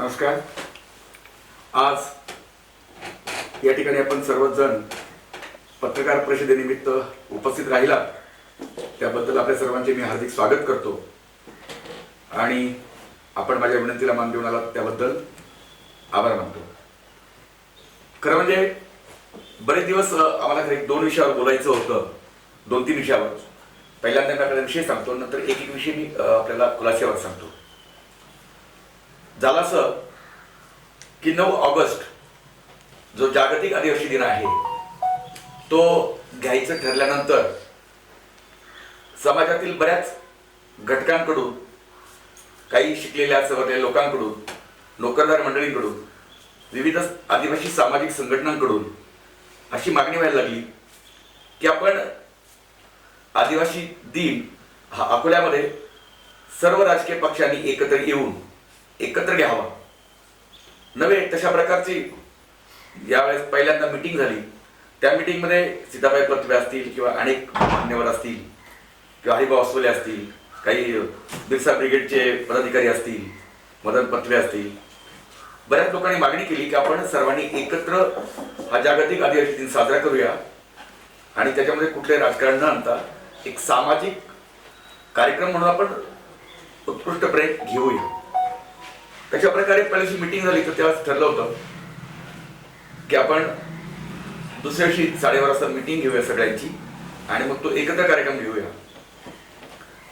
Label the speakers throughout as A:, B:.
A: नमस्कार. आज या ठिकाणी आपण सर्वजण पत्रकार परिषदेनिमित्त उपस्थित राहिला. त्याबद्दल आपल्या सर्वांचे मी हार्दिक स्वागत करतो. आणि आपण माझ्या विनंतीला मान देऊन आलात त्याबद्दल आभार मानतो. खरं म्हणजे बरेच दिवस आम्हाला एक दोन विषयावर बोलायचं होतं. दोन तीन विषयावर. पहिल्यांदा मी आपल्याला विषय सांगतो नंतर एक एक विषय मी आपल्याला खुलाश्यावर सांगतो. झालं असं की नऊ ऑगस्ट जो जागतिक आदिवासी दिन आहे तो घ्यायचं ठरल्यानंतर समाजातील बऱ्याच घटकांकडून काही शिकलेल्या सवरलेल्या लोकांकडून नोकरदार मंडळींकडून विविध आदिवासी सामाजिक संघटनांकडून अशी मागणी व्हायला लागली की आपण आदिवासी दिन हा अकोल्यामध्ये सर्व राजकीय पक्षांनी एकत्र येऊन एकत्र घ्यावा. नव्हे तशा प्रकारची यावेळेस पहिल्यांदा मिटिंग झाली. त्या मिटिंगमध्ये सीताबाई पत्वे असतील किंवा अनेक मान्यवर असतील किंवा हरिभाऊ असोले असतील काही बिरसा ब्रिगेडचे पदाधिकारी असतील मदन पथवे असतील. बऱ्याच लोकांनी मागणी केली की आपण सर्वांनी एकत्र हा जागतिक आदिवासी दिन साजरा करूया आणि त्याच्यामध्ये कुठले राजकारण न आणता एक सामाजिक कार्यक्रम म्हणून आपण उत्कृष्टपणे घेऊया. तशा प्रकारे पहिल्याशी मिटिंग झाली तर तेव्हा ठरलं होतं की आपण दुसऱ्या दिवशी साडेबारा वाजता मिटिंग घेऊया सगळ्यांची आणि मग तो एकत्र कार्यक्रम घेऊया.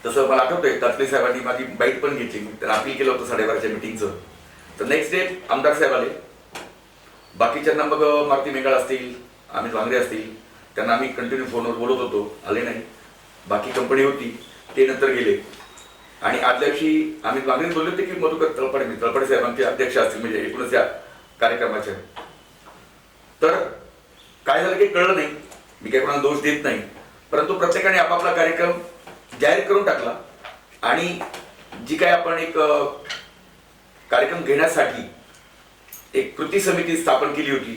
A: तसं मला आठवतंय तातले साहेबांनी माझी बाईट पण घेतली. मग त्यांना अपील केलं होतं साडेबाराच्या मिटिंगचं तर नेक्स्ट डे आमदार साहेब आले. बाकीच्यांना मग मारुती मेंगाळ असतील अमित वांगरे असतील त्यांना आम्ही कंटिन्यू फोनवर बोलत होतो. आले नाही. बाकी कंपनी होती ते नंतर गेले. आणि अध्यक्षी आम्ही मागणी बोलले होते की मधुकर तळपडे मी तळपडे साहेबांचे अध्यक्ष असतील म्हणजे एकूणच या कार्यक्रमाच्या तर काय झालं की कळलं नाही. मी काही कोणाला दोष देत नाही. परंतु प्रत्येकाने आपापला कार्यक्रम जाहीर करून टाकला. आणि जी काय आपण एक कार्यक्रम घेण्यासाठी एक कृती समिती स्थापन केली होती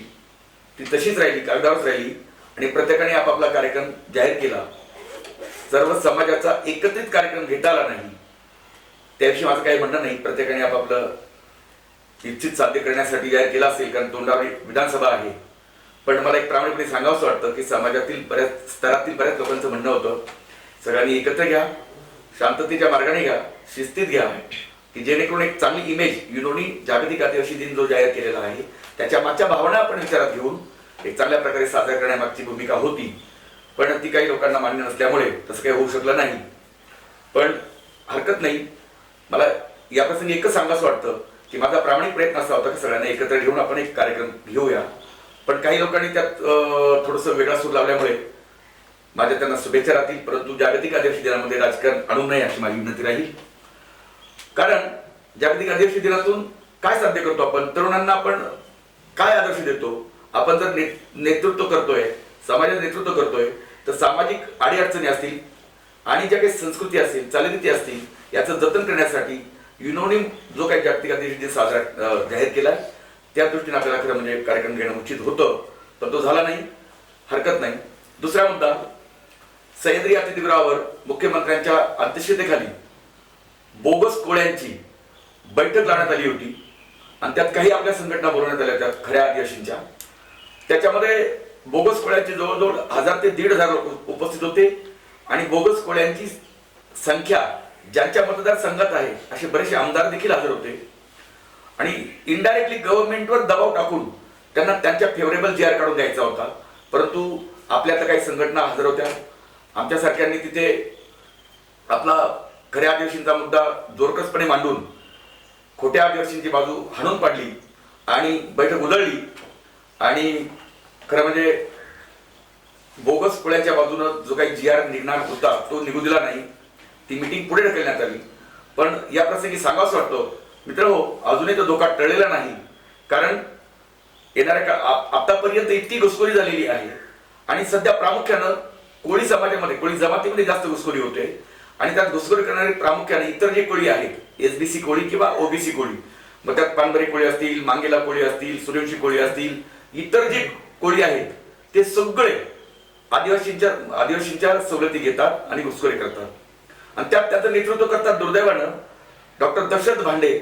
A: ती तशीच राहिली कागदावरच राहिली. आणि प्रत्येकाने आपापला कार्यक्रम जाहीर केला. सर्व समाजाचा एकत्रित कार्यक्रम घेता आला नाही. त्याविषयी माझं काही म्हणणं नाही. प्रत्येकाने आपापलं इच्छित साध्य करण्यासाठी जाहीर केला असेल कारण तोंडावर विधानसभा आहे. पण मला एक प्रामाणिकपणे सांगावंसं वाटतं की समाजातील बऱ्याच स्तरातील बऱ्याच लोकांचं म्हणणं होतं सगळ्यांनी एकत्र घ्या शांततेच्या मार्गाने घ्या शिस्तीत घ्या की जेणेकरून एक चांगली इमेज युनोनी जागतिक आदिवासी दिन जो जाहीर केलेला आहे त्याच्या मागच्या भावना आपण विचारात घेऊन एक चांगल्या प्रकारे साजरा करण्यामागची भूमिका होती. पण ती काही लोकांना मान्य नसल्यामुळे तसं काही होऊ शकलं नाही. पण हरकत नाही. मला याप्रसंगी एकच सांगायचं वाटतं की माझा प्रामाणिक प्रयत्न असा होता की सगळ्यांना एकत्र घेऊन आपण एक कार्यक्रम घेऊया. पण काही लोकांनी त्यात थोडंसं वेगळा सूर लावल्यामुळे माझ्या त्यांना शुभेच्छा राहतील परंतु जागतिक आदिवासी दिनामध्ये राजकारण आणू नये अशी माझी विनंती राहील. कारण जागतिक आदिवासी दिनातून काय साध्य करतो आपण? तरुणांना आपण काय आदर्श देतो? आपण जर ने- नेतृत्व करतोय समाजाचं नेतृत्व करतोय तर सामाजिक अडीअडचणी असतील आणि ज्या काही संस्कृती असतील चालीरीती असतील याचं जतन करण्यासाठी युनोनिम जो काही जागतिक अधिवेशन साजरा जाहीर जाहीर आहे त्या दृष्टीने आपल्याला खरं म्हणजे कार्यक्रम घेणं उचित होतं पण तो झाला नाही हरकत नाही. दुसरा मुद्दा सह्याद्री अतिथिगृहावर मुख्यमंत्र्यांच्या अध्यक्षतेखाली बोगस कोळ्यांची बैठक लावण्यात आली होती आणि त्यात काही आपल्या संघटना बोलवण्यात आल्या होत्या खऱ्या आदिवासींच्या. त्याच्यामध्ये बोगस कोळ्यांचे जवळजवळ हजार ते दीड हजार उपस्थित होते आणि बोगस कोळ्यांची संख्या ज्यांच्या मतदारसंघात आहे असे बरेचसे आमदार देखील हजर होते. आणि इनडायरेक्टली गव्हर्नमेंटवर दबाव टाकून त्यांना त्यांच्या फेवरेबल जी आर काढून द्यायचा होता. परंतु आपल्या तर काही संघटना हजर होत्या. आमच्यासारख्यांनी तिथे आपला खऱ्या आदिवासींचा मुद्दा जोरकसपणे मांडून खोट्या आदिवासींची बाजू हाणून पाडली आणि बैठक उधळली. आणि खरं म्हणजे बोगस पुळ्याच्या बाजूनं जो काही जी आर निघणार होता तो निघू दिला नाही. ती मिटिंग पुढे ढकलण्यात आली. पण या प्रसंगी सांगावंसं वाटतो मित्र हो अजूनही तो धोका टळलेला नाही. कारण येणाऱ्या का आतापर्यंत इतकी घुसखोरी झालेली आहे. आणि सध्या प्रामुख्यानं कोळी समाजामध्ये कोळी जमातीमध्ये जास्त घुसखोरी होते. आणि त्यात घुसखोरी करणारे प्रामुख्याने इतर जे कोळी आहेत एसबीसी कोळी किंवा ओबीसी कोळी मग त्यात पानबरे कोळी असतील मांगेला कोळी असतील सूर्यवंशी कोळी असतील इतर जे कोळी आहेत ते सगळे आदिवासींच्या आदिवासींच्या सवलती घेतात आणि घुसखोरी करतात. आणि त्यात त्याचं नेतृत्व करतात दुर्दैवानं डॉक्टर दशरथ भांडे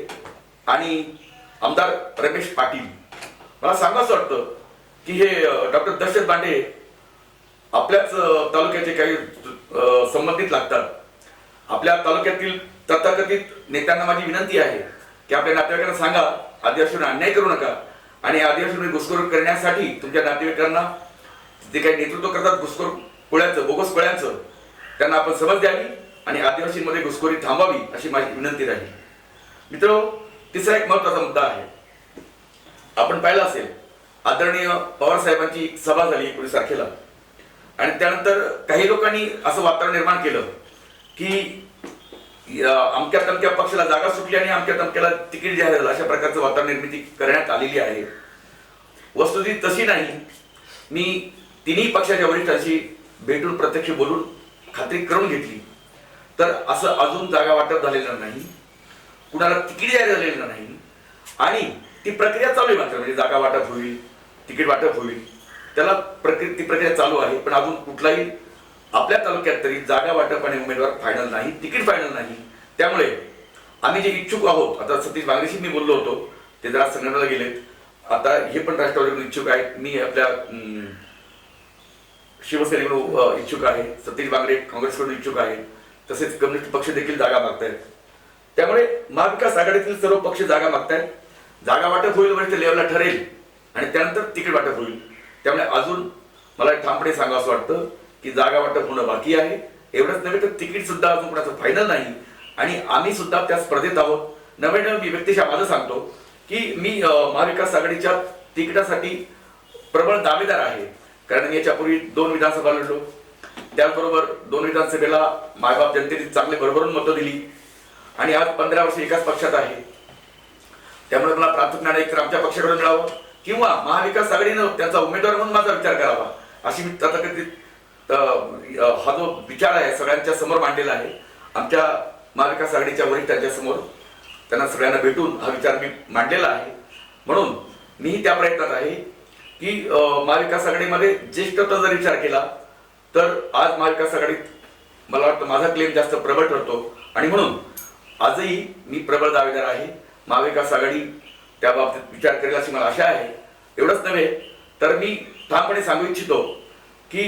A: आणि आमदार रमेश पाटील. मला सांगावंसं वाटतं की हे डॉक्टर दशरथ भांडे आपल्याच तालुक्याचे काही संबंधित लागतात. आपल्या तालुक्यातील तथाकथित नेत्यांना माझी विनंती आहे की आपल्या नातेवाईकांना सांगा आदिवासींना अन्याय करू नका आणि आदिवासींवर घुसखोर करण्यासाठी तुमच्या नातेवाईकांना जे काही नेतृत्व करतात घुसखोर कोळ्यांचं बोगस कोळ्यांचं त्यांना आपण समज द्यावी. आणि आदिवासींमध्ये घुसखोरी थांबावी अशी माझी विनंती राहील. मित्र तिसरा एक महत्त्वाचा मुद्दा आहे. आपण पाहिलं असेल आदरणीय पवारसाहेबांची सभा झाली एकोणीस तारखेला. आणि त्यानंतर काही लोकांनी असं वातावरण निर्माण केलं की या अमक्या तमक्या पक्षाला जागा सुटली आणि अमक्या तमक्याला तिकीट जाहीर झालं. अशा प्रकारचं वातावरण निर्मिती करण्यात आलेली आहे. वस्तुती तशी नाही. मी तिन्ही पक्षाच्या वरिष्ठांशी भेटून प्रत्यक्ष बोलून खात्री करून घेतली. तर असं अजून जागा वाटप झालेलं नाही. कुणाला तिकीट जाहीर झालेलं नाही. आणि ती प्रक्रिया चालू आहे मात्र म्हणजे जागा वाटप होईल तिकीट वाटप होईल. त्याला प्रक्रिया ती प्रक्रिया चालू आहे पण अजून कुठलाही आपल्या तालुक्यात तरी जागा वाटप आणि उमेदवार फायनल नाही तिकीट फायनल नाही. त्यामुळे आम्ही जे इच्छुक आहोत आता सतीश बांगरेशी मी बोललो होतो ते जरा संघटनाला गेलेत. आता हे पण राष्ट्रवादीकडून इच्छुक आहेत. मी आपल्या शिवसेनेकडून इच्छुक आहे. सतीश बांगरे काँग्रेसकडून इच्छुक आहे तसेच कम्युनिस्ट पक्ष देखील जागा मागतायत. त्यामुळे महाविकास आघाडीतील सर्व पक्ष जागा मागतायत. जागा वाटप होईल वरिष्ठ लेवलला ठरेल आणि त्यानंतर तिकीट वाटप होईल. त्यामुळे अजून मला ठामपणे सांगावं असं वाटतं की जागा वाटप होणं बाकी आहे. एवढंच नव्हे तर तिकीट सुद्धा अजून कोणाचं फायनल नाही. आणि आम्ही सुद्धा त्या स्पर्धेत आहोत. नवे मी व्यक्तिशा माझं सांगतो की मी महाविकास आघाडीच्या तिकिटासाठी प्रबळ दावेदार आहे. कारण मी याच्यापूर्वी दोन विधानसभा लढलो. त्याचबरोबर दोन विधानसभेला मायबाप जनतेने चांगले भरभरून मतं दिली. आणि आज पंधरा वर्ष एकाच पक्षात आहे. त्यामुळे मला प्राथमिक एक तर आमच्या पक्षाकडून मिळावं किंवा महाविकास आघाडीनं त्यांचा उमेदवार म्हणून माझा विचार करावा. अशी मी तथाकथित हा जो विचार आहे सगळ्यांच्या समोर मांडलेला आहे. आमच्या महाविकास आघाडीच्या वरिष्ठांच्या समोर त्यांना सगळ्यांना भेटून हा विचार मी मांडलेला आहे. म्हणून मीही त्या प्रयत्नात आहे की महाविकास आघाडीमध्ये ज्येष्ठत्वाचा जर विचार केला तर आज महाविकास आघाडीत मला वाटतं माझा क्लेम जास्त प्रबळ ठरतो. आणि म्हणून आजही मी प्रबळ दावेदार आहे. महाविकास आघाडी त्या बाबतीत विचार करेल अशी मला आशा आहे. एवढंच नव्हे तर मी ठामपणे सांगू इच्छितो की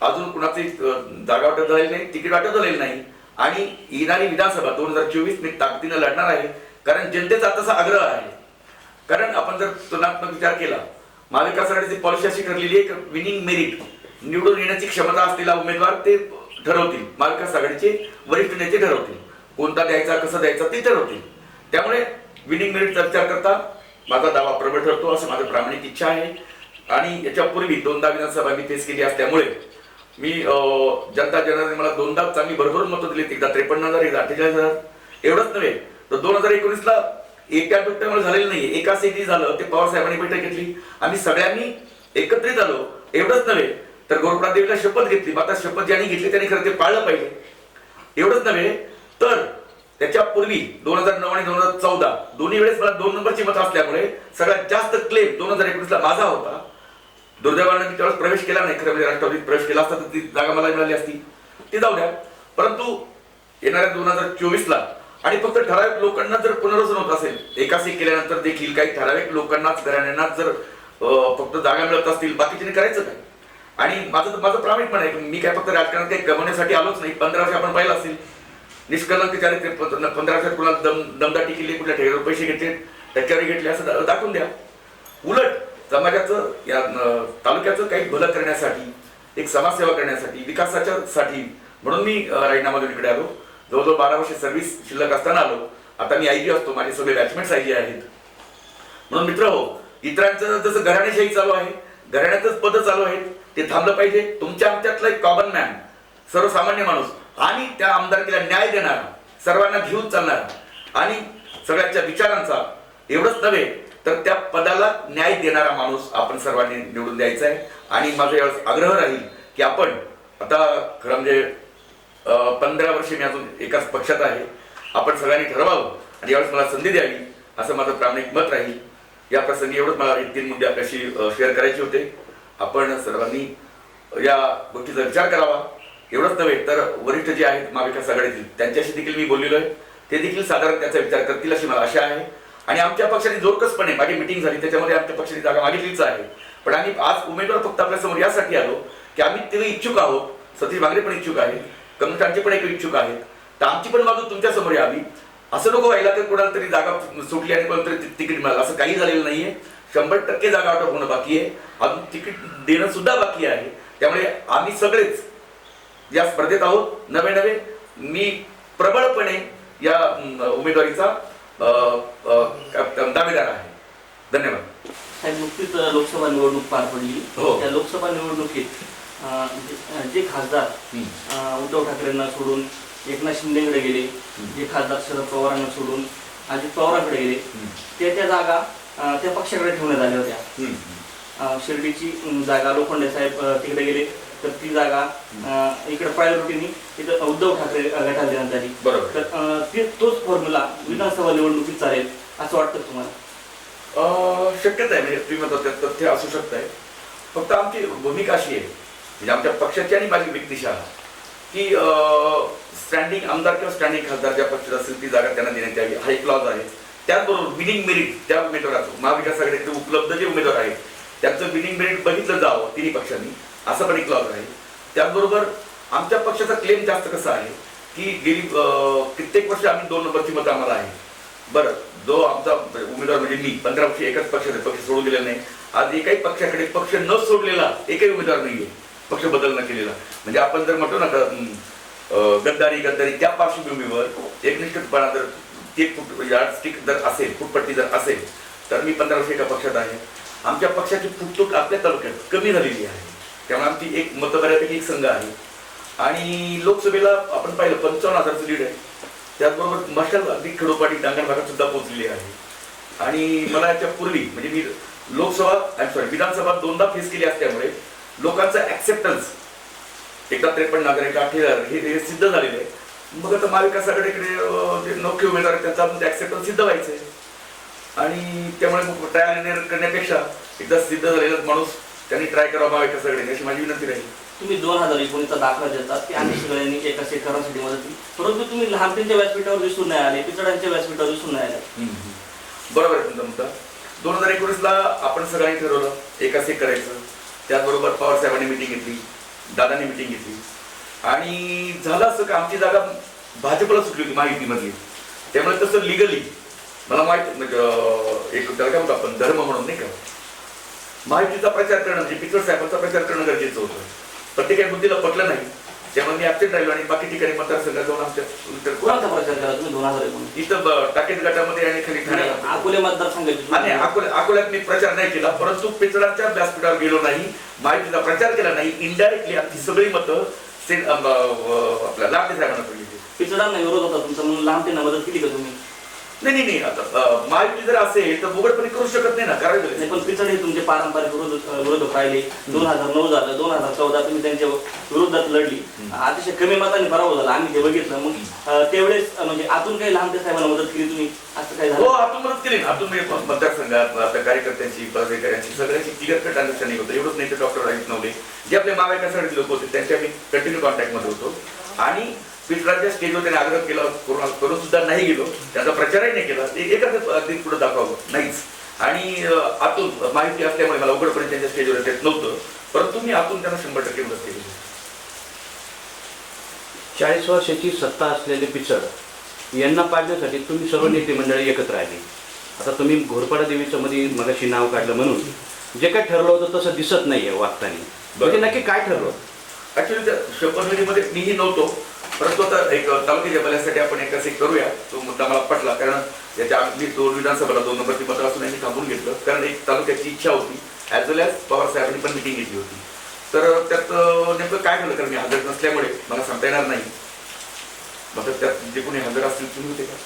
A: अजून कुणाची जागा वाटप झालेली नाही तिकीट वाटप झालेली नाही. आणि येणारी विधानसभा दोन हजार चोवीस मी ताकदीनं लढणार आहे. कारण जनतेचा तसा आग्रह आहे. कारण आपण जर तुलनात्मक विचार केला महाविकास आघाडीची पॉलिसी अशी ठरलेली आहे विनिंग मेरिट निवडून येण्याची क्षमता असलेला उमेदवार ते ठरवतील. महाविकास आघाडीचे वरिष्ठ नेते ठरवतील. कोणता द्यायचा कसा द्यायचा ते ठरवतील. त्यामुळे विनिंग मेरिट चर्चा करता माझा दावा प्रबळ ठरतो असं माझं प्रामाणिक इच्छा आहे. आणि याच्यापूर्वी दोनदा विधानसभा मी फेस केली असल्यामुळे मी जनता जनाने मला दोनदा चांगली भरभर मतं दिली एकदा त्रेपन्न हजार एकदा अठ्ठेचाळीस हजार. एवढंच नव्हे तर दोन हजार एकोणीसला एका दुट्ट्यामुळे झालेलं नाही एका सीटी झालं ते पवार साहेबांनी बैठक घेतली. आम्ही सगळ्यांनी एकत्रित आलो. एवढंच नव्हे तर गौरवराज देवीला शपथ घेतली. आता शपथ ज्यांनी घेतली त्यांनी खरं ते पाळलं पाहिजे. एवढंच नव्हे तर त्याच्या पूर्वी दोन हजार नऊ आणि दोन हजार चौदा दोन्ही वेळेस मला दोन नंबरची मत असल्यामुळे सगळ्यात जास्त क्लेम दोन हजार एकोणीसला माझा होता. दुर्दैवानं मी त्यावेळेस प्रवेश केला नाही. खरं म्हणजे राष्ट्रवादीत प्रवेश केला असता तर ती जागा मला मिळाली असती. ती जाऊ द्या. परंतु येणाऱ्या दोन हजार चोवीसला आणि फक्त ठराविक लोकांना जर पुनर्वसन होत असेल एकाच एक केल्यानंतर देखील काही ठराविक लोकांनाच घराण्यांनाच जर अं, फक्त जागा मिळत असतील बाकीच्याने करायचं काय? आणि माझं तर माझं प्रामाणिकपण आहे मी काय फक्त राजकारणात काही गमवण्यासाठी आलोच नाही. पंधरा वर्ष आपण पाहिलं असेल निष्कलंक चारित्र पंध- पंधरा वर्षात कुणाला दम दमदाटी केली कुठल्या ठेवीवर पैसे घेतले टक्केवारी घेतले असं दाखवून द्या. उलट समाजाचं या तालुक्याचं काही भलं करण्यासाठी एक समाजसेवा करण्यासाठी विकासाच्या साठी म्हणून मी राईनामधून राजीनामा इकडे आलो. जवळजवळ बारा वर्ष सर्व्हिस शिल्लक असताना आलो. आता मी आयजी असतो माझे सगळे बॅचमेट्स आयजी आहेत. म्हणून मित्र हो इतरांचं जसं घराणेशाही चालू आहे घराण्याचंच पद चालू आहेत. ते थांबलं पाहिजे. तुमच्या आमच्यातला एक कॉमन मॅन सर्वसामान्य माणूस आणि त्या आमदारकीला न्याय देणारा सर्वांना घेऊन चालणारा आणि सगळ्यांच्या विचारांचा एवढंच नव्हे तर त्या पदाला न्याय देणारा माणूस आपण सर्वांनी निवडून द्यायचा आहे. आणि माझा यावेळेस आग्रह राहील की आपण आता खरं म्हणजे पंधरा वर्षे मी अजून एकाच पक्षात आहे. आपण सगळ्यांनी ठरवावं. आणि यावेळेस मला संधी द्यावी असं माझं प्रामाणिक मत राहील. या प्रसंगी एवढंच मला एक तीन मुद्दे आपल्याशी शेअर करायचे होते. आपण सर्वांनी या गोष्टीचा विचार करावा. एवढंच नव्हे तर वरिष्ठ जे आहेत महाविकास आघाडीतील त्यांच्याशी देखील मी बोललेलो आहे. ते देखील साधारण त्याचा विचार करतील अशी मला आशा आहे. आणि आमच्या पक्षाने जोरकसपणे माझी मिटिंग झाली त्याच्यामध्ये आमच्या पक्षाने जागा मागितलीच आहे. पण आम्ही आज उमेदवार फक्त आपल्यासमोर यासाठी आलो की आम्ही तिघे इच्छुक आहोत. सतीश बांगरे पण इच्छुक आहेत कमलटांचे पण एक इच्छुक आहेत. तर आमची पण बाजू तुमच्यासमोर यावी. असं नको व्हायला तर कोणाला तरी जागा सुटली आणि कोणाला तरी तिकीट मिळालं. असं काही झालेलं नाहीये. शंभर टक्के जागा वाटप होणं बाकी आहे. अजून तिकीट देणं सुद्धा बाकी आहे. त्यामुळे आम्ही सगळेच या स्पर्धेत आहोत. नवे नवे मी प्रबळपणे या उमेदवारीचा दावेदार आहे. धन्यवाद.
B: साहेब नुकतीच लोकसभा निवडणूक पार पडली.
A: हो.
B: त्या लोकसभा निवडणुकीत जे- खासदार उद्धव ठाकरेंना सोडून एकनाथ शिंदेकडे गेले जे खासदार शरद पवारांना सोडून अजित पवारांकडे गेले
A: हम्म.
B: ते त्या जागा अं, त्या पक्षाकडे ठेवण्यात आल्या होत्या. अं, शिर्डीची अं, जागा लोखंडे साहेब अं, तिकडे गेले. तर ती जागा अं, इकडे प्रायोरिटीनी इथं उद्धव ठाकरे अं, गटाला देण्यात आली.
A: बरोबर.
B: तर अं, ते तोच फॉर्म्युला विधानसभा निवडणुकीत चालेल असं वाटतं तुम्हाला?
A: अं, शक्यता आहे. म्हणजे तुम्ही म्हणता त्यात तथ्य असू शकत आहे फक्त आमची भूमिका अशी आहे. म्हणजे आमच्या पक्षाची आणि माझी व्यक्तिशा. की स्टँडिंग आमदार किंवा स्टँडिंग खासदार ज्या पक्षात असेल ती जागा त्यांना देण्यात यावी. हा एक क्लॉज आहे. त्याचबरोबर विनिंग मेरिट त्या उमेदवाराचं महाविकास आघाडीकडे उपलब्ध जे उमेदवार आहेत त्यांचं विनिंग मेरिट बघितलं जावं तिन्ही पक्षांनी असं पण एक क्लॉज आहे. त्याचबरोबर आमच्या पक्षाचा क्लेम जास्त कसा आहे की गेली कित्येक वर्ष आम्ही दोन नंबरची मतं आम्हाला आहे बरं जो आमचा उमेदवार म्हणजे मी पंधरा वर्ष एकाच पक्षाचे पक्ष सोडून गेलेला नाही. आज एकाही पक्षाकडे पक्ष न सोडलेला एकही उमेदवार नाहीये पक्ष बदल न केलेला. म्हणजे आपण जर म्हणतो ना गद्दारी गद्दारी त्या पार्श्वभूमीवर एकनिष्ठपणा जर ते फूट यार्ड स्टिक जर असेल फुटपट्टी जर असेल तर मी पंधरा वर्ष एका पक्षात आहे. आमच्या पक्षाची फुटतूट आपल्या तालुक्यात कमी झालेली आहे. त्यामुळे आमची एक मतदारापैकी एक संघ आहे. आणि लोकसभेला आपण पाहिलं पंचावन्न हजारचं लीड आहे. त्याचबरोबर मशाल अगदी खडोपाटी डांगण भागात सुद्धा पोहोचलेली आहे. आणि मला याच्या पूर्वी म्हणजे मी लोकसभा सॉरी विधानसभा दोनदा फेस केली असल्यामुळे लोकांचा ऍक्सेप्टन्स एका त्रेपन्न नागरिक अठरा हजार हे हे सिद्ध झालेलं आहे. मग आता महाविकास आघाडीकडे अं, जे नौके उमेदवार आहेत त्यांचा अजून ऍक्सेप्टन्स सिद्ध व्हायचं आहे. आणि त्यामुळे मग ट्रायल करण्यापेक्षा एकदा सिद्ध झालेला माणूस त्यांनी ट्राय करावा महाविकास आघाडीने अशी माझी विनंती राहील.
B: तुम्ही दोन हजार एकोणीसचा दाखला देतात की आम्ही सगळ्यांनी एका शेतकऱ्यांसाठी मदत केली परंतु तुम्ही लहानपणीच्या व्यासपीठावर दिसून नाही आले पिचडांच्या व्यासपीठावर दिसून नाही आले.
A: बरोबर आहे तुमचा मुद्दा. दोन हजार एकोणीसला आपण सगळ्यांनी ठरवलं एकाच एक करायचं त्याचबरोबर पवार साहेबांनी मिटिंग घेतली दादांनी मिटिंग घेतली. आणि झालं असं का आमची जागा भाजपला सुटली होती महायुतीमधली. त्यामुळे तसं लिगली मला माहीत म्हणजे एक काय म्हणतो आपण धर्म म्हणून नाही का? महायुतीचा प्रचार करणं म्हणजे पिचड साहेबांचा प्रचार करणं गरजेचं होतं. काही बुद्धीला पटलं नाही. त्यामुळे मी ऍबसेंट राहिलो आणि बाकी ठिकाणी मतदारसंघात जाऊन आमच्या इथं टाकेत गटामध्ये आणि खाली ठाण्याला
B: अकोले मतदारसंघाची
A: आणि अकोला अकोल्यात मी प्रचार नाही केला परंतु पिचडांच्या व्यासपीठावर गेलो नाही. माहितीचा प्रचार केला नाही. इनडायरेक्टली आमची सगळी मतं ते अं, अं, आपल्या लाटे साहेबांना पडली
B: पिचडांना विरोध होता तुमचा म्हणून लांब लहानपणीला मदत केली का तुम्ही?
A: नाही नाही नाही. आता महायुती जर असेल तर उघडपणे करू शकत नाही ना
B: नाही
A: करायचं
B: पण पिचड हे तुमचे पारंपरिक विरोध विरोधक राहिले. दोन हजार नऊ झालं दोन हजार चौदा तुम्ही त्यांच्या विरोधात लढली. अतिशय कमी मताने पराभव झाला आम्ही ते बघितलं. मग अं, तेवढेच अं, म्हणजे आतून काही लहान साहेबांना मदत केली तुम्ही? असं काही
A: हो
B: झालं
A: आतून मदत केली ना. आतून मी मतदारसंघात आपल्या कार्यकर्त्यांची पदाधिकाऱ्यांची सगळ्यांची क्लिअर कट अंडरस्टँडिंग होतं. एवढंच नाही तर डॉक्टर राहित नवले. जे आपले महाविकासासाठी लोक होते त्यांच्या मी कंटिन्यू कॉन्टॅक्टमध्ये होतो. आणि पिटरांच्या स्टेजवर त्यांनी आग्रह केला करून करून सुद्धा नाही गेलो. त्यांचा प्रचारही नाही केला. ते एकाच अगदी पुढे दाखवावं. नाहीच. आणि आतून माहिती असल्यामुळे मला उघडपणे त्यांच्या स्टेजवर येत नव्हतं. परंतु मी आतून त्यांना शंभर टक्के मदत केली.
C: चाळीस वर्षाची सत्ता असलेले पिचड यांना पाडण्यासाठी तुम्ही सर्व नेते मंडळी एकत्र आली. आता तुम्ही घोरपाडा देवीचं मध्ये मगाशी नाव काढलं म्हणून जे काय ठरलं होतं तसं दिसत नाहीये वागताना म्हणजे नक्की काय ठरलं?
A: ऍक्च्युली त्या शपथविधीमध्ये मीही नव्हतो. परंतु आता एक तालुक्याच्या भल्यासाठी आपण एक एक करूया. तो मुद्दा मला पटला कारण याच्या अगदी दोन विधानसभेला दोन नंबरची पत्र असून यांनी थांबून घेतलं. कारण एक तालुक्याची इच्छा होती ॲज वेल ॲज पवार साहेबांनी पण मिटिंग घेतली होती. तर त्यात नेमकं काय झालं? कारण मी हजर नसल्यामुळे मला सांगता येणार नाही. मग त्यात जे कोणी हजर असतील तुम्ही होते का?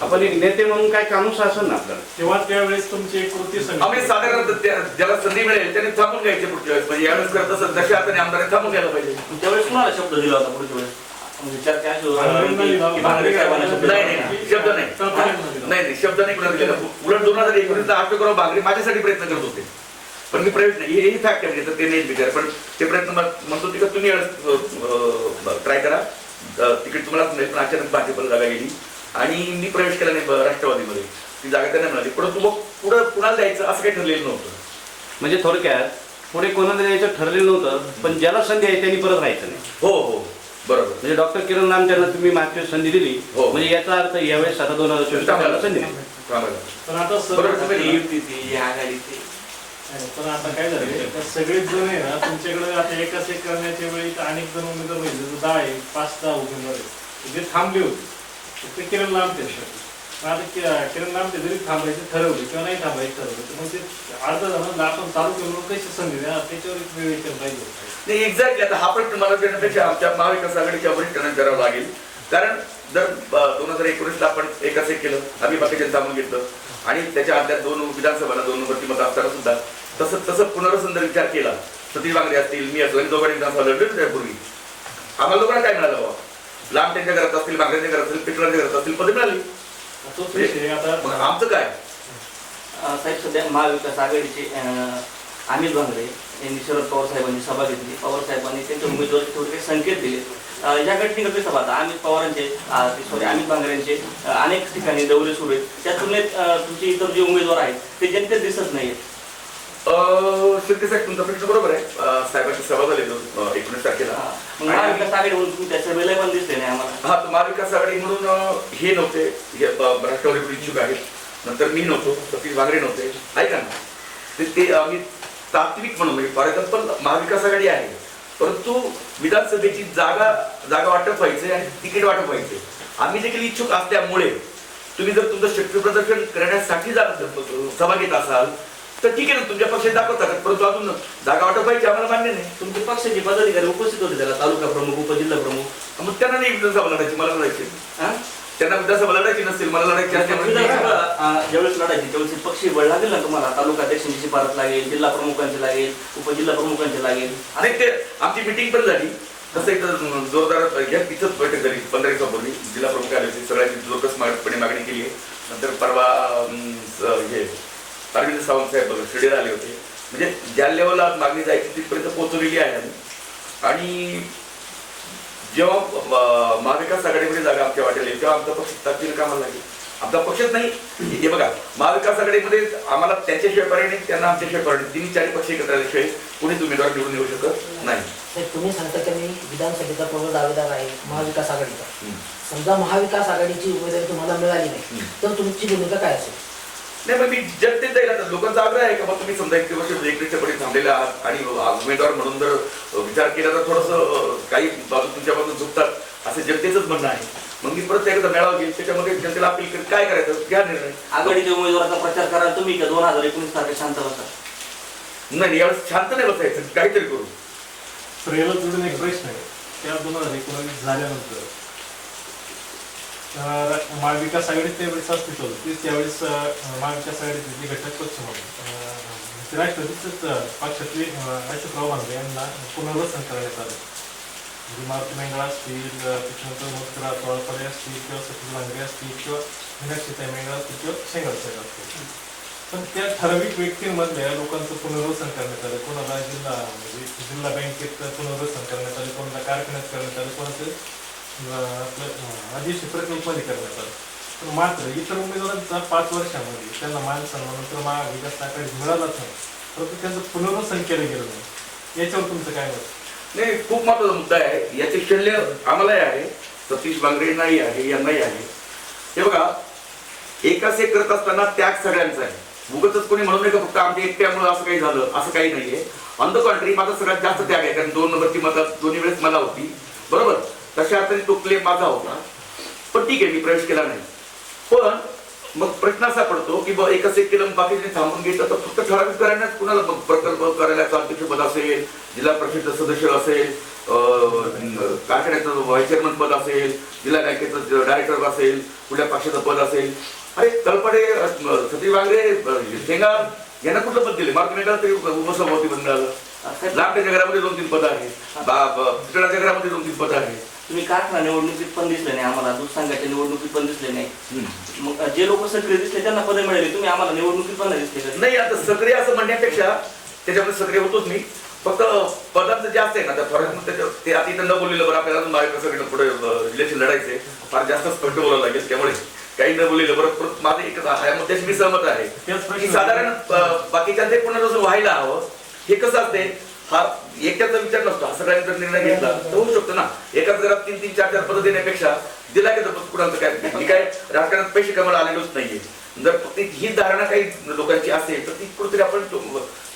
C: आपण एक नेते म्हणून काय कामच असेल ना आपल्याला?
D: तेव्हा त्यावेळेस तुमची एक कृती
A: आम्ही
D: समिती
A: साधारण त्या- ज्याला संधी मिळेल त्याने थांबून घ्यायचे पुढच्या वेळेस. म्हणजे यावेळेस करत असत जशा आता आमदारांनी थांबून घ्यायला पाहिजे.
B: त्यावेळेस कुणाला शब्द दिला होता पुढच्या वेळेस? म्हणजे चर्चा अशी होती
D: भांगरेंना
B: की-
D: दिला-
B: की भांगरे साहेबांना शब्द
A: नाही
B: दिला.
A: नाही. शब्द नाही.
D: तळपडेंना दिला.
A: नाही नाही. शब्द नाही कुणाला दिलेला उलट दोन हजार एकोणीसला आठवकराव बागरे माझ्यासाठी प्रयत्न करत होते. पण मी प्रयत्न हे ही फॅक्ट आहे म्हणजे ते नाही विचार पण ते प्रयत्न मग म्हणत का तुम्ही ट्राय करा. अं, तिकीट तुम्हालाच मिळेल पण अचानक भाजपला जागा गेली. आणि मी प्रवेश केला नाही राष्ट्रवादीमध्ये. ती जागा त्यांना मिळाली. परंतु मग पुढं कुणाला द्यायचं असं काही ठरलेलं नव्हतं.
C: म्हणजे थोडक्यात पुढे कोणाला द्यायचं ठरलेलं नव्हतं पण ज्याला संधी आहे त्यांनी परत राहायचं नाही.
A: हो हो. बरोबर.
C: म्हणजे डॉक्टर किरण नाम त्यांना तुम्ही मागच्या संधी दिली.
A: हो.
C: म्हणजे याचा अर्थ यावेळेस आता दोन हजार चोवीस त्याला संधी दिली.
D: पण आता
A: बरोबर,
B: ती युती ती आघाडी ती.
D: पण आता काय झालं तर सगळेच जण आहे ना तुमच्याकडे आता एकाच एक करण्याच्या वेळी तर अनेक जण उमेदवार म्हणजे दहा आहे पाच दहा उमेदवार आहे जे थांबले होते. ते किरण लांबते पण आता किरण लांबते जरी थांबायचं ठरवलं किंवा नाही थांबायचं ठरवलं तर मग ते अर्धा जण म्हणजे आपण चालू केलं कशी संधी द्या त्याच्यावर एक वेळ विचार पाहिजे
A: नाही एक्झॅक्टली आता हा प्रश्न मला त्याच्या आमच्या महाविकास आघाडीच्या वरिष्ठांना करावं लागेल. कारण जर दोन हजार एकोणीसला आपण एकच एक केलं आम्ही बाकीच्या थांबून घेतलं आणि त्याच्या आदल्या दोन विधानसभाला दोन नंबरची मतं असताना सुद्धा तसं तसं पुनर्वसन जर विचार केला सतीश बांगरे असतील मी असलो आणि दोघांनी विधानसभा लढले त्यापूर्वी आम्हाला लोकांना काय मिळालं बाबा लांब त्यांच्या घरात असतील बांगऱ्यांच्या घरात असतील पिटलांच्या घरात असतील पदे मिळाली.
D: तोच विषय
A: मग
D: आता
A: आमचं काय?
B: अं, साहेब सध्या महाविकास आघाडीचे अं, अमित भांगरे यांनी शरद पवार साहेबांची सभा घेतली. पवार साहेबांनी त्यांच्या उमेदवाराचे थोडे काही संकेत दिले. अं, या घटनेकडे सभा आता अमित पवारांचे सॉरी अमित भांगरेंचे अं, अनेक ठिकाणी दौरे सुरू आहेत. त्या तुलनेत अं, तुमचे इतर जे उमेदवार आहेत ते जनतेत दिसत नाहीत
A: शिर्के साहेब तुमचा प्रश्न बरोबर आहे. साहेबांची सभा झाली एकोणीस तारखेला.
B: महाविकास आघाडी त्या सभेला पण दिसले नाही आम्हाला.
A: हा तर महाविकास आघाडी म्हणून हे नव्हते. हे, राष्ट्रवादी इच्छुक आहेत. नंतर मी नव्हतो सतीश भांगरे नव्हते. ऐका ना. ते ते आम्ही तात्विक म्हणून म्हणजे फॉर एक्झाम्पल महाविकास आघाडी आहे. परंतु विधानसभेची जागा जागा वाटप व्हायचे आणि तिकीट वाटप व्हायचे. आम्ही देखील इच्छुक असल्यामुळे तुम्ही जर तुमचं शक्ती प्रदर्शन करण्यासाठी सभा घेत असाल तर ठीक आहे ना तुमच्या पक्षात दाखवता परंतु अजून जागा वाटप व्हायची आम्हाला मान्य नाही.
B: तुमचे पक्षाचे पदाधिकारी उपस्थित होते त्याला तालुका प्रमुख उपजिल्हा प्रमुख.
A: मग त्यांना नाही विधानसभा लढायची मला लढायची.
B: हा?
A: त्यांना विधानसभा लढायची नसतील मला लढायची
B: विधानसभा ज्यावेळेस लढायची त्यावेळेस पक्षी बळ लागेल ना तुम्हाला? तालुका अध्यक्षांची शिफारस लागेल जिल्हा प्रमुखांची लागेल उपजिल्हा प्रमुखांची लागेल.
A: आणि ते आमची मिटिंग पण झाली. तसं एक जोरदार घ्या तिथंच बैठक झाली पंधरा दिवसापूर्वी. जिल्हा प्रमुख आले होते जोरकस मागपणे मागणी केली. आहे नंतर परवा हे अरविंद सावंत साहेब शिर्डीला आले होते. म्हणजे ज्या लेवलला मागणी जायची तिथपर्यंत पोहोचवलेली आहे आम्ही. आणि जेव्हा महाविकास आघाडीमध्ये जागा आमच्या वाटेल तेव्हा आमचा पक्ष ताकदीने कामाला लागेल? आमचा पक्षच नाही. हे बघा महाविकास आघाडीमध्ये आम्हाला त्यांच्याशिवाय पर्याय त्यांना आमच्याशिवाय पर्याय नाही. तिन्ही चारही पक्ष एकत्र आल्याशिवाय कोणीच उमेदवार निवडून येऊ शकत नाही.
E: तुम्ही सांगता की मी विधानसभेचा पूर्ण दावेदार आहे महाविकास आघाडीचा. समजा महाविकास आघाडीची उमेदवारी तुम्हाला मिळाली नाही. तर तुमची भूमिका काय असेल?
A: नाही मग मी जनतेत जाईल आता लोकांचा आग्रह आहे का मग तुम्ही समजा एक वर्ष एकनिष्ठपणे थांबलेले आहात आणि उमेदवार म्हणून जर विचार केला तर थोडस काही बाजू तुमच्या बाजू झुकतात असं जनतेचंच म्हणणं आहे. मग मी परत एकदा मेळावा घेईल त्याच्यामध्ये जनतेला अपील काय करायचं? घ्या निर्णय.
B: आघाडीच्या उमेदवाराचा प्रचार करा तुम्ही का दोन हजार एकोणीस तारखे शांत बसा.
A: नाही यावेळेस शांत नाही बसायचं काहीतरी करू.
D: स्त्रीला जोडून एक प्रश्न आहे. त्या दोन हजार एकोणावीस झाल्यानंतर महाविकास आघाडी त्यावेळेस अस्तित्व होतं तीच त्यावेळेस अं, महाविकास आघाडीचे घटक पक्ष म्हणून अं, ते पक्षातले अशोकराव भांबे यांना पुनर्वसन करण्यात आलं. म्हणजे मारुती मेंगळा असतील अं, त्याच्यानंतर मुस्करा असतील किंवा सचिन भांगरे असतील किंवा मीनाक्षीताई मेंगळा असतील किंवा शेंगळ साहेब असतील. पण त्या ठराविक व्यक्तींमधल्या लोकांचं पुनर्वसन करण्यात आलं. कोणाला जिल्हा म्हणजे जिल्हा बँकेत पुनर्वसन करण्यात आलं कोणाला कारखान्यात करण्यात आलं कोणाचं अं, आपलं अं, आदिवासी करण्यात आलं मात्र इतर उमेदवारांचा पाच वर्षामध्ये त्यांना मान सन्मान तर महाविकास आकडे मिळालाच नाही. परंतु त्यांचं पुनर्वसन केलं गेलं नाही. याच्यावर तुमचं काय मत?
A: नाही खूप महत्त्वाचा मुद्दा आहे. याचे शल्य आम्हालाही आहे. सतीश बांगरेंनाही आहे यांनाही आहे. हे बघा एकाच एक करत असताना त्याग सगळ्यांचा आहे. उगतच कोणी म्हणू नाही का फक्त आमच्या एकट्यामुळे असं काही झालं? असं काही नाहीये. ऑन द कॉन्ट्री माझा सगळ्यात जास्त त्याग आहे. कारण दोन नंबरची मदत दोन्ही वेळेस मला होती. बरोबर? तशा अर्थाने तो क्लेम माझा होता. पण ठीक आहे मी प्रवेश केला नाही. पण मग प्रश्न असा पडतो की बा एकच एक केलं बाकीचे थांबून घेतलं तर फक्त ठराविक करायलाच कुणाला प्रकल्प कार्यालयाचं अध्यक्षपद असेल जिल्हा परिषद सदस्य असेल कारखान्याचं व्हाईस चेअरमन पद असेल जिल्हा बँकेचं डायरेक्टर असेल कुठल्या पक्षाचं पद असेल. अरे तळपडे सतीश वांगरे अं, शेंगार यांना कुठलं पद दिले? मार्ग मेघाला तरी उपसभापती मिळालं.
B: साहेब,
A: लांबच्या घरामध्ये दोन तीन पद आहेत. घरामध्ये दोन तीन पद आहेत.
B: तुम्ही कारखाना निवडणुकीत पण दिसले नाही आम्हाला दूध संघाच्या निवडणुकीत पण दिसले नाही. मग जे लोक सक्रिय दिसले त्यांना पदे मिळाली तुम्ही आम्हाला निवडणुकीत पण नाही दिसले.
A: नाही आता सक्रिय असं म्हणण्यापेक्षा त्याच्यामध्ये सक्रिय होतोच मी. फक्त पदांचं जास्त आहे ना त्या फरक मग त्याच्या ते आता इथं न बोललेलं बरं आपल्याला अजून महाविकास आघाडीला पुढे इलेक्शन लढायचे फार जास्त स्पष्ट बोलावं लागेल त्यामुळे काही न बोललेलं बरं परत माझं एकच ह्या मुद्द्याशी मी सहमत आहे.
D: त्याच प्रश्न-
A: की साधारण अं, बाकीच्या ते पुनर्वसन व्हायला हवं. हे कसं असते हा एकट्याचा विचार नसतो. हा सगळ्यांनी जर निर्णय घेतला तर होऊ शकतो ना. एकाच घरात तीन तीन चार चार पद देण्यापेक्षा दिला की कुणाचं काय? मी काय राजकारणात पैसे कमायला आलेलोच नाहीये. जर फक्त ही धारणा काही लोकांची असेल तर ती कुठेतरी आपण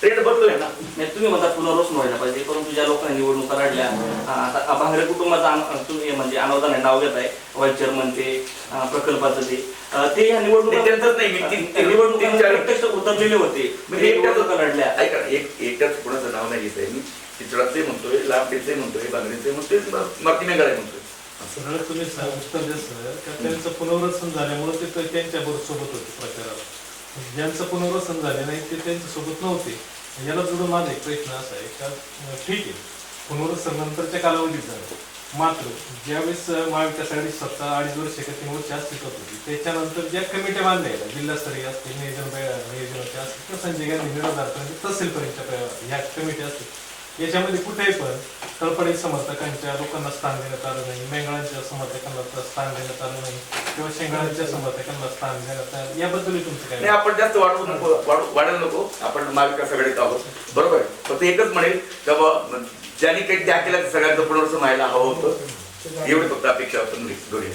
A: ट्रेंड बदलूया ना.
B: नाही तुम्ही म्हणता पुनर्वसन व्हायला पाहिजे परंतु ज्या लोकांनी निवडणुका लढल्या आता भांगरे कुटुंबाचं तुम्ही म्हणजे अनुदान आहे, नाव घेत आहे व्हाईस चेअरमन ते प्रकल्पाचं ते. ते ह्या निवडणुका प्रत्यक्ष उतरलेले होते. लढल्या.
A: ऐका एक एकट्याच कुणाचं नाव नाही घेत आहे मी. चित्राचे म्हणतोय लांबटेचे म्हणतोय बांगरेचे म्हणतोय मारुती मेघाळे म्हणतोय.
D: सरळ तुम्ही उत्तर द्या सर. का त्यांचं पुनर्वसन झाल्यामुळे ते तर त्यांच्या बरोबर सोबत होते प्रचाराला ज्यांचं पुनर्वसन झाले नाही ते त्यांच्यासोबत नव्हते. याला जोडून माझा एक प्रश्न असा आहे का ठीक आहे. पुनर्वसन नंतरच्या कालावधीत झालं. मात्र ज्यावेळेस अं, महाविकास आघाडी सत्ता अडीच वर्ष का तीन वर्ष अस्तित्वात होती त्याच्यानंतर ज्या कमिट्या बांधल्या गेल्या जिल्हास्तरीय असतील नियोजन नियोजनाच्या असतील किंवा संजय गांधी निरोधार्थ तहसीलपर्यंतच्या ह्या कमिट्या असतील. याच्यामध्ये कुठेही पण तळपडी समर्थकांच्या लोकांना स्थान देण्यात आलं नाही मेंगळांच्या समर्थकांना स्थान देण्यात आलं नाही किंवा शेंगळांच्या समर्थकांना स्थान देण्यात आलं याबद्दल तुमचं काय
A: नाही आपण जास्त वाढवू नको वाढू वाढायला नको. आपण महाविकास आघाडीत आहोत. बरोबर आहे. फक्त एकच म्हणेल का बुवा, ज्यांनी काही त्या केल्या सगळ्यांचं पुनर्वसन व्हायला हवं होतं. एवढी फक्त अपेक्षा आपण करूया.